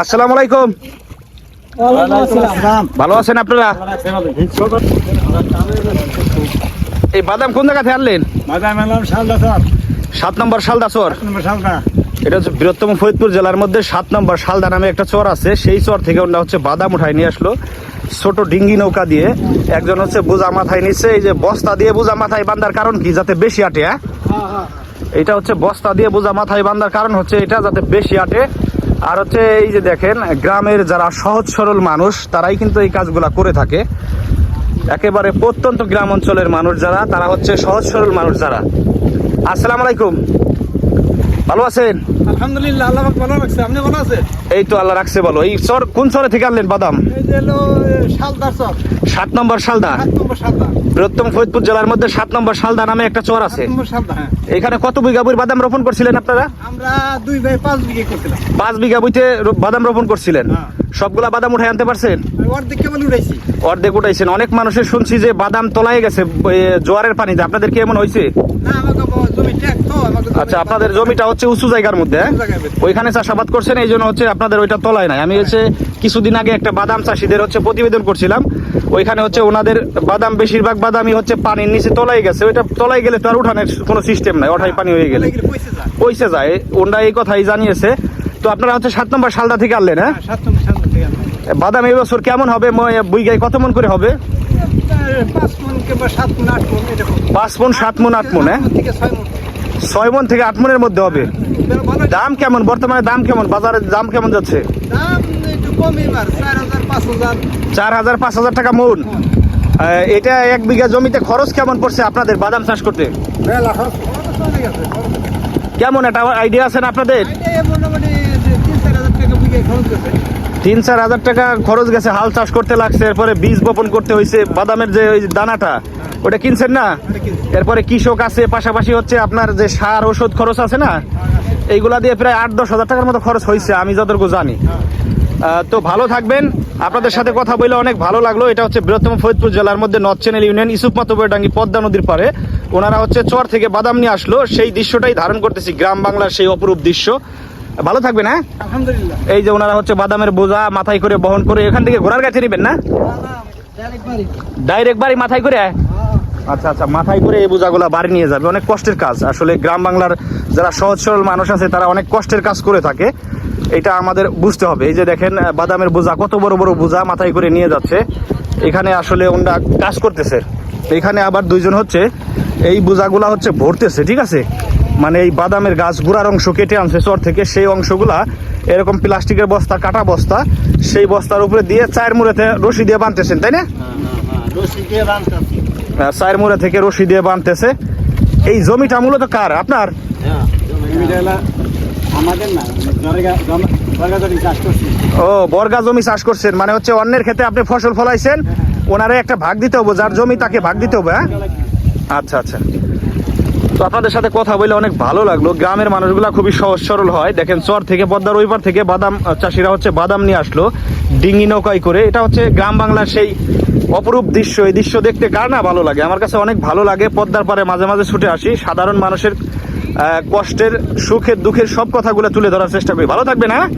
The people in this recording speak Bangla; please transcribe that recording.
আসসালামু আলাইকুম। ভালো আছেন আপনারা? এই বাদাম কোন জায়গা থেকে আনলেন সাত নম্বর শালদা। চর এটা হচ্ছে বৃহত্তম ফরিদপুর জেলার মধ্যে সাত নম্বর শালদা নামে একটা চর আছে। সেই চর থেকে ওরা হচ্ছে বাদাম উঠায় নিয়ে আসলো। ছোট ডিঙ্গি নৌকা দিয়ে। একজন হচ্ছে বোঝা মাথায় নিচ্ছে। এই যে বস্তা দিয়ে বোঝা মাথায় বান্ধার কারণ কি? যাতে বেশি আটে হ্যাঁ? এটা হচ্ছে বস্তা দিয়ে বোঝা মাথায় বান্ধার কারণ হচ্ছে এটা যাতে বেশি আটে। আর হচ্ছে এই যে দেখেন, গ্রামের যারা সহজ সরল মানুষ, তারাই কিন্তু এই কাজগুলা করে থাকে। একেবারে প্রত্যন্ত গ্রাম অঞ্চলের মানুষ যারা, তারা হচ্ছে সহজ সরল মানুষ যারা। আসসালামু আলাইকুম। ভালো আছেন? আলহামদুলিল্লাহ আল্লাহ ভালো রাখছে। আপনি ভালো আছেন? এই তো আল্লাহ রাখছে বলো এই চর কোন চরে থেকে আনলেন বাদাম? সাত নম্বর শালদা? বৃহত্তম ফরিদপুর জেলার মধ্যে সাত নম্বর শালদা নামে একটা চর আছে। হ্যাঁ। এখানে কত বিঘা বই বাদাম রোপণ করছিলেন আপনারা? আমরা দুই ভাই পাঁচ বিঘে করছিলাম। পাঁচ বিঘা বইতে বাদাম রোপণ করছিলেন। হ্যাঁ। সবগুলা বাদাম উঠে আনতে পারছেন? অর্ধেক উঠাইছি। অর্ধেক উঠাইছেন। অনেক মানুষের শুনছি যে বাদাম তলায় গেছে জোয়ারের পানিতে। আপনাদের কি এমন হয়েছে না আমাকে ব- জমি ট্যাক তো আমাকে জমি- আচ্ছা আপনাদের জমিটা হচ্ছে উঁচু জায়গার মধ্যে হ্যাঁ? উঁচু জায়গার মধ্যে। ওইখানে চাষাবাদ করছেন এই জন্য হচ্ছে আপনাদের ওইটা তলায় নাই। আমি হচ্ছে কিছুদিন আগে একটা বাদাম চাষিদের হচ্ছে প্রতিবেদন করছিলাম। ওইখানে হচ্ছে ওনাদের বাদাম বেশিরভাগ বাদামই হচ্ছে পানির নিচে তলায় গেছে। ওইটা তলায় গেলে তো আর উঠানের কোনো সিস্টেম নাই ওঠাই পানি হয়ে গেলে। পয়সে যায়। ওনারা এই কথাই জানিয়েছে। তো আপনারা হচ্ছে সাত নম্বর সালদা থেকে আনলেন হ্যাঁ? হ্যাঁ। বাদাম এই বছর কেমন হবে? বুইগায় কত মন করে হবে? পাঁচ মন সাত মন আট মন হ্যাঁ? ছয় মন থেকে আট মনের মধ্যে হবে। দাম কেমন? বর্তমানে দাম কেমন? বাজারের দাম কেমন যাচ্ছে? চার হাজার পাঁচ হাজার। টাকা মন। এটা এক বিঘা জমিতে খরচ কেমন পড়ছে আপনাদের বাদাম চাষ করতে। কেমন? একটা আইডিয়া আছেন আপনাদের? মোটামুটি তিন চার হাজার টাকা বিঘে খরচ গেছে তিন চার হাজার টাকা খরচ গেছে হাল চাষ করতে লাগছে এরপরে বীজ বপন করতে হয়েছে বাদামের যে ওই দানাটা ওটা কিনছেন না? এরপরে কৃষক আছে পাশাপাশি হচ্ছে আপনার যে সার ওষুধ খরচ আছে না এইগুলা দিয়ে প্রায় আট দশ হাজার টাকার মতো খরচ হয়েছে আমি যতটুকু জানি। তো ভালো থাকবেন। আপনাদের সাথে কথা বলে অনেক ভালো লাগল। এটা হচ্ছে বৃহত্তম ফরিদপুর জেলার মধ্যে north channel union Yusuf Matbardangi Padma নদীর পারে ওনারা হচ্ছে চর থেকে বাদাম নিয়ে আসলো। সেই দৃশ্যটাই ধারণ করতেছি। গ্রাম বাংলার সেই অপরূপ দৃশ্য। ভালো থাকবেন হ্যাঁ? আলহামদুলিল্লাহ। এই যে ওনারা হচ্ছে বাদামের বোঝা মাথায় করে বহন করে এখান থেকে ঘোড়ার গাছে নেবেন না? ডাইরেক্ট বাড়ি। মাথায় করে? আচ্ছা আচ্ছা মাথায় করে এই বোঝাগুলা বাড়ি নিয়ে যাবে অনেক কষ্টের কাজ। আসলে গ্রাম বাংলার যারা সহজ সরল মানুষ আছে তারা অনেক কষ্টের কাজ করে থাকে। এটা আমাদের বুঝতে হবে। এই যে দেখেন বাদামের বোঝা কত বড় বড় বোঝা মাথায় করে নিয়ে যাচ্ছে। এখানে আসলে ওনারা কাজ করতেছে। এখানে আবার দুইজন হচ্ছে এই বোঝাগুলা হচ্ছে ভরতেছে ঠিক আছে? মানে এই বাদামের গাছ গুড়ার অংশ কেটে আনছে চর থেকে সেই অংশগুলা এরকম প্লাস্টিকের বস্তা কাটা বস্তা সেই বস্তার উপরে দিয়ে চায়ের মুড়েতে রশি দিয়ে বানতেছেন তাই না? আহ, চায়ের মুড়ে থেকে রশি দিয়ে বানতেছে। এই জমিটা মূলত কার? আপনার? আমাদের না জমি চাষ করছি। ও বর্গা জমি চাষ করছেন মানে হচ্ছে অন্যের ক্ষেত্রে আপনি ফসল ফলাইছেন ওনারে একটা ভাগ দিতে হবে যার জমি তাকে ভাগ দিতে হবে হ্যাঁ? আচ্ছা আচ্ছা। তো আপনাদের সাথে কথা বলে অনেক ভালো লাগল। গ্রামের মানুষগুলা খুবই সহজ সরল হয়। দেখেন, চর থেকে পদ্মার ওই পার থেকে বাদাম চাষিরা হচ্ছে বাদাম নিয়ে আসলো। ডিঙ্গি নৌকায় করে। এটা হচ্ছে গ্রাম বাংলার সেই অপরূপ দৃশ্য। এই দৃশ্য দেখতে কার না ভালো লাগে? আমার কাছে অনেক ভালো লাগে। পদ্মার পারে মাঝে মাঝে ছুটে আসি। সাধারণ মানুষের কষ্টের, সুখের, দুঃখের সব কথাগুলো তুলে ধরার চেষ্টা করি। ভালো থাকবে হ্যাঁ?